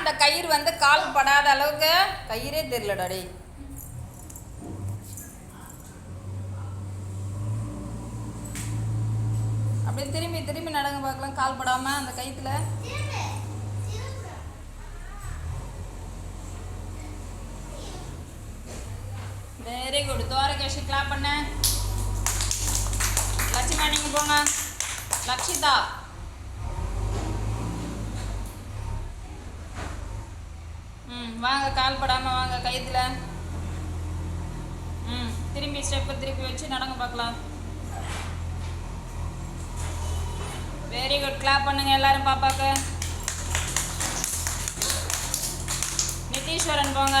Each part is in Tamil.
அந்த கயிறு வந்து கால் படாத அளவுக்கு கயிறே தெரியலடா டேய். அப்படியே திரும்பி திரும்பி நடங்க பார்க்கலாம். கால் படாம அந்த கயிற்றுல வெரி குட் துவாரகேஷி கிளாப் பண்ண. லட்சுமா நீங்க போங்க. லக்ஷிதா. வாங்க கால் படாம வாங்க கயித்துல ம் திரும்பி ஸ்டெப்பை திருப்பி வச்சு நடங்க பார்க்கலாம். வெரி குட் கிளாப் பண்ணுங்க எல்லாரும் பாப்பாக்கு. நிதீஸ்வரன் போங்க.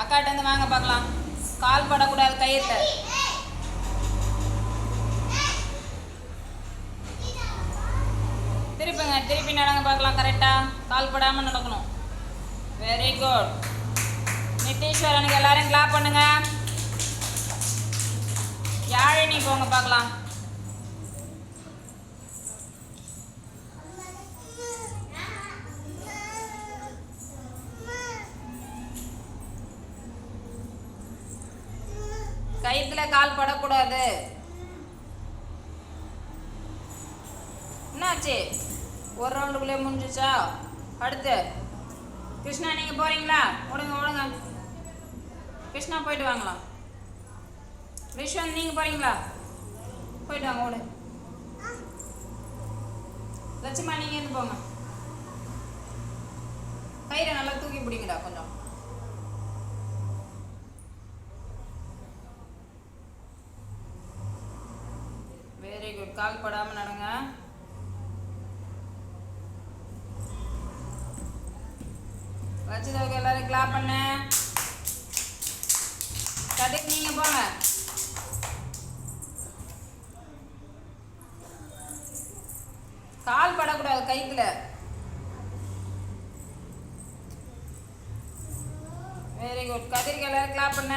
அக்காட்டேருந்து வாங்க பார்க்கலாம். கால் படக்கூடாது கயிறுல திருப்பி நடங்க பார்க்கலாம் கரெக்டா கால் படாம நடக்கணும். வெரி குட் நித்தீஸ்வரனுக்கு எல்லாரும் கிளாப் பண்ணுங்க. யாழினி போங்க பார்க்கலாம். கயிற்றுல கால் படக்கூடாது. என்னாச்சு? ஒரு ரவுண்டுக்குள்ளே முடிஞ்சிச்சா? அடுத்து. கிருஷ்ணா நீங்கள் போகிறீங்களா ஓடுங்க ஓடுங்க கிருஷ்ணா போயிட்டு வாங்கலாம் விஸ்வந்த் நீங்கள் போகிறீங்களா போயிட்டு வாங்க ஓடு. லட்சுமா நீங்கள் இருந்து போங்க. கயிறை நல்லா தூக்கி பிடிங்கடா கொஞ்சம். வெரி குட் கால் படாமல் நடங்க. வச்சதவங்க எல்லாரும் கிளாப் பண்ண. கடைக்கு நீங்க போங்க. கால் படக்கூடாது கைக்குல வெரி குட் கதிரிக்கு எல்லாரும் கிளாப் பண்ண.